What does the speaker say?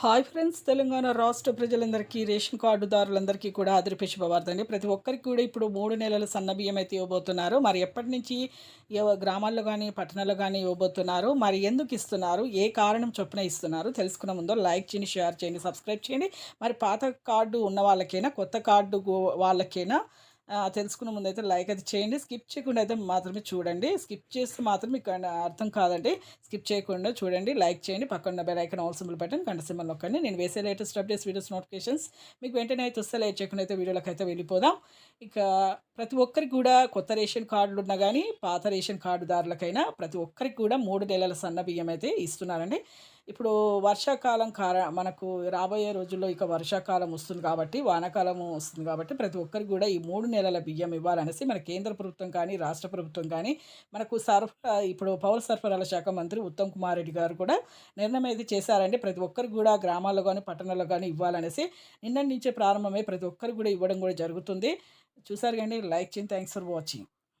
Hi friends Telangana రాష్ట్ర ప్రజలందరికీ ration కార్డుదారులందరికీ కూడా అదిరిపే శుభవార్తండి ప్రతి ఒక్కరికి కూడా ఇప్పుడు మూడు నెలల సన్నబియ్యం అయితే ఇవ్వబోతున్నారు. మరి ఎప్పటి నుంచి గ్రామాల్లో కానీ పట్టణాల్లో కానీ ఇవ్వబోతున్నారు? మరి ఎందుకు ఇస్తున్నారు? ఏ కారణం చొప్పున ఇస్తున్నారు? తెలుసుకున్న ముందు లైక్ చేయండి షేర్ చేయండి సబ్స్క్రైబ్ చేయండి. మరి పాత కార్డు ఉన్న వాళ్ళకైనా కొత్త కార్డు వాళ్ళకైనా తెలుసుకున్న ముందు అయితే లైక్ అయితే చేయండి. స్కిప్ చేయకుండా అయితే మాత్రమే చూడండి. స్కిప్ చేస్తే మాత్రం మీకు అర్థం కాదండి. స్కిప్ చేయకుండా చూడండి. లైక్ చేయండి. పక్కన bell icon or symbol button గంట సింబల్ నొక్కండి. నేను వేసే లేటెస్ట్ అప్డేట్స్ వీడియోస్ నోటిఫికేషన్స్ మీకు వెంటనే అయితే వస్తే లైక్ చేయకుండా అయితే వీడియోలకు అయితే వెళ్ళిపోదాం. ఇక ప్రతి ఒక్కరికి కూడా కొత్త రేషన్ కార్డులు ఉన్నా కానీ పాత రేషన్ కార్డుదారులకైనా ప్రతి ఒక్కరికి కూడా మూడు నెలల సన్న బియ్యం అయితే ఇస్తున్నారండి. ఇప్పుడు వర్షాకాలం కార మనకు రాబోయే రోజుల్లో ఇక వర్షాకాలం వస్తుంది కాబట్టి వానాకాలం వస్తుంది కాబట్టి ప్రతి ఒక్కరికి కూడా ఈ మూడు నెలల బియ్యం ఇవ్వాలనేసి మన కేంద్ర ప్రభుత్వం కానీ రాష్ట్ర ప్రభుత్వం కానీ మనకు సరఫరా ఇప్పుడు పౌర సరఫరాల శాఖ మంత్రి ఉత్తమ్ కుమార్ రెడ్డి గారు కూడా నిర్ణయం అయితే చేశారండి. ప్రతి ఒక్కరికి కూడా గ్రామాల్లో కానీ పట్టణాల్లో కానీ ఇవ్వాలనేసి నిన్న నుంచే ప్రారంభమై ప్రతి ఒక్కరికి కూడా ఇవ్వడం కూడా జరుగుతుంది. చూసారు కానీ లైక్ చేయండి థ్యాంక్స్ ఫర్ వాచింగ్